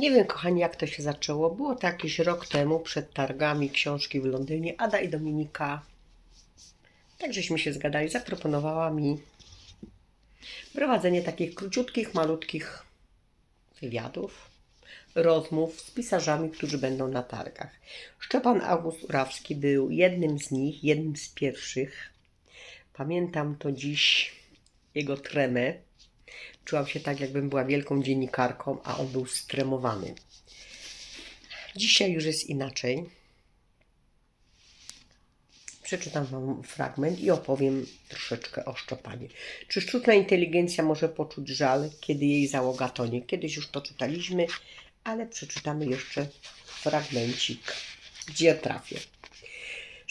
Nie wiem, kochani, jak to się zaczęło. Było to jakiś rok temu, przed targami książki w Londynie. Ada i Dominika, tak żeśmy się zgadali, zaproponowała mi prowadzenie takich króciutkich, malutkich wywiadów, rozmów z pisarzami, którzy będą na targach. Szczepan August Urawski był jednym z nich, jednym z pierwszych. Pamiętam to dziś, jego tremę. Czułam się tak, jakbym była wielką dziennikarką, a on był stremowany. Dzisiaj już jest inaczej. Przeczytam Wam fragment i opowiem troszeczkę o Szczepanie. Czy sztuczna inteligencja może poczuć żal, kiedy jej załoga tonie? Kiedyś już to czytaliśmy, ale przeczytamy jeszcze fragmencik, gdzie trafię.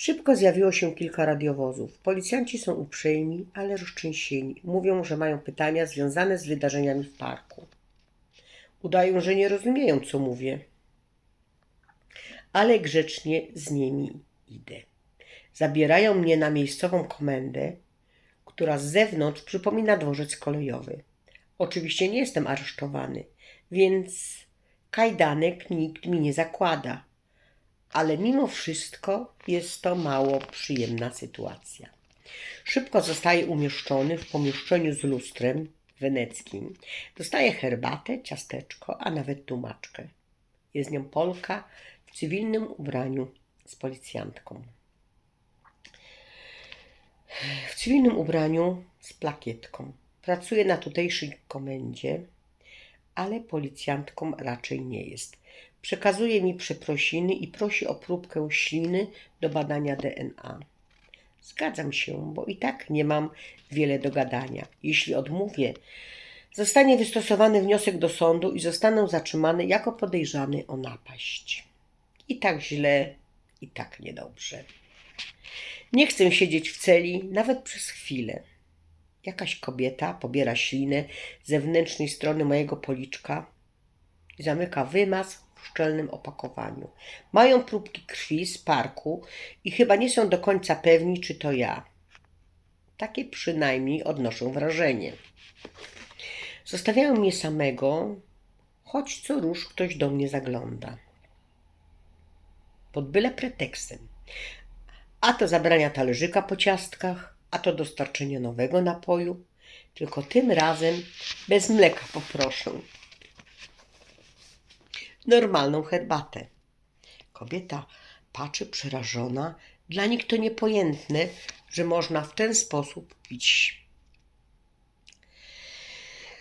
Szybko zjawiło się kilka radiowozów. Policjanci są uprzejmi, ale roztrzęsieni. Mówią, że mają pytania związane z wydarzeniami w parku. Udają, że nie rozumieją, co mówię. Ale grzecznie z nimi idę. Zabierają mnie na miejscową komendę, która z zewnątrz przypomina dworzec kolejowy. Oczywiście nie jestem aresztowany, więc kajdanek nikt mi nie zakłada. Ale mimo wszystko jest to mało przyjemna sytuacja. Szybko zostaje umieszczony w pomieszczeniu z lustrem weneckim. Dostaje herbatę, ciasteczko, a nawet tłumaczkę. Jest nią Polka w cywilnym ubraniu z policjantką. W cywilnym ubraniu z plakietką. Pracuje na tutejszej komendzie, ale policjantką raczej nie jest. Przekazuje mi przeprosiny i prosi o próbkę śliny do badania DNA. Zgadzam się, bo i tak nie mam wiele do gadania. Jeśli odmówię, zostanie wystosowany wniosek do sądu i zostanę zatrzymany jako podejrzany o napaść. I tak źle, i tak niedobrze. Nie chcę siedzieć w celi nawet przez chwilę. Jakaś kobieta pobiera ślinę z zewnętrznej strony mojego policzka i zamyka wymaz szczelnym opakowaniu. Mają próbki krwi z parku i chyba nie są do końca pewni, czy to ja. Takie przynajmniej odnoszę wrażenie. Zostawiają mnie samego, choć co róż ktoś do mnie zagląda. Pod byle pretekstem. A to zabrania talerzyka po ciastkach, a to dostarczenie nowego napoju. Tylko tym razem bez mleka poproszę. Normalną herbatę. Kobieta patrzy przerażona. Dla nich to niepojętne, że można w ten sposób pić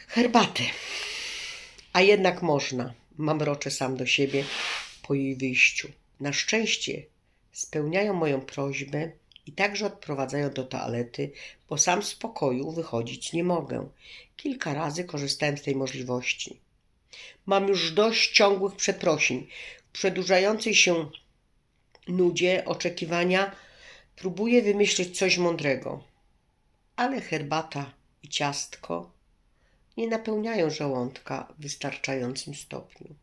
herbatę. A jednak można. Mamroczę sam do siebie po jej wyjściu. Na szczęście spełniają moją prośbę i także odprowadzają do toalety, bo sam z pokoju wychodzić nie mogę. Kilka razy korzystałem z tej możliwości. Mam już dość ciągłych przeprosin. Przedłużającej się nudzie oczekiwania próbuję wymyślić coś mądrego. Ale herbata i ciastko nie napełniają żołądka w wystarczającym stopniu.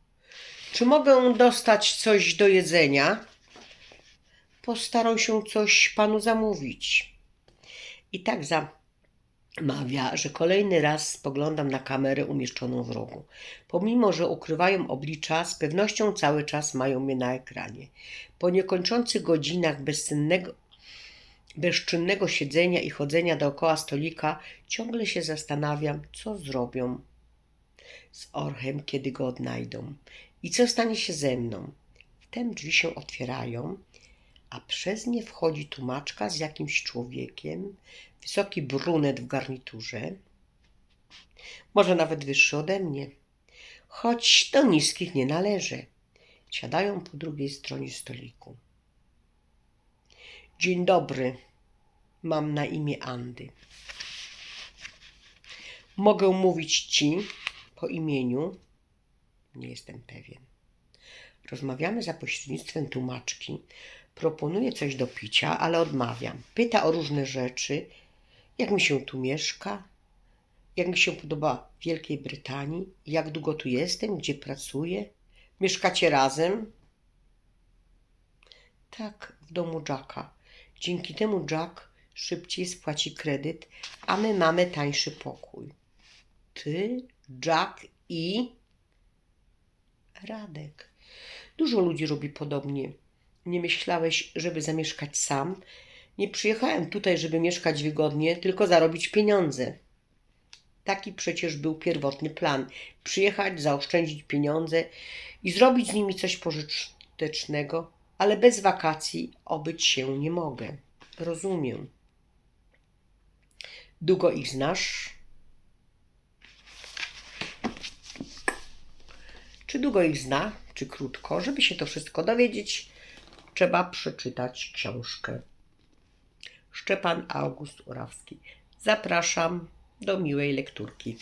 Czy mogę dostać coś do jedzenia? Postaram się coś panu zamówić. I tak zamawia, że kolejny raz spoglądam na kamerę umieszczoną w rogu. Pomimo, że ukrywają oblicza, z pewnością cały czas mają mnie na ekranie. Po niekończących godzinach bezsennego, bezczynnego siedzenia i chodzenia dookoła stolika, ciągle się zastanawiam, co zrobią z Orchem, kiedy go odnajdą. I co stanie się ze mną? Wtem drzwi się otwierają, a przez nie wchodzi tłumaczka z jakimś człowiekiem, wysoki brunet w garniturze, może nawet wyższy ode mnie, choć do niskich nie należy. Siadają po drugiej stronie stoliku. Dzień dobry, mam na imię Andy. Mogę mówić ci po imieniu? Nie jestem pewien. Rozmawiamy za pośrednictwem tłumaczki. Proponuję coś do picia, ale odmawiam. Pyta o różne rzeczy, jak mi się tu mieszka, jak mi się podoba Wielkiej Brytanii, jak długo tu jestem, gdzie pracuję. Mieszkacie razem? Tak, w domu Jacka. Dzięki temu Jack szybciej spłaci kredyt, a my mamy tańszy pokój. Ty, Jack i Radek. Dużo ludzi robi podobnie. Nie myślałeś, żeby zamieszkać sam? Nie przyjechałem tutaj, żeby mieszkać wygodnie, tylko zarobić pieniądze. Taki przecież był pierwotny plan. Przyjechać, zaoszczędzić pieniądze i zrobić z nimi coś pożytecznego, ale bez wakacji obyć się nie mogę. Rozumiem. Długo ich znasz? Czy długo ich zna, czy krótko? Żeby się to wszystko dowiedzieć, trzeba przeczytać książkę. Szczepan August Urawski. Zapraszam do miłej lekturki.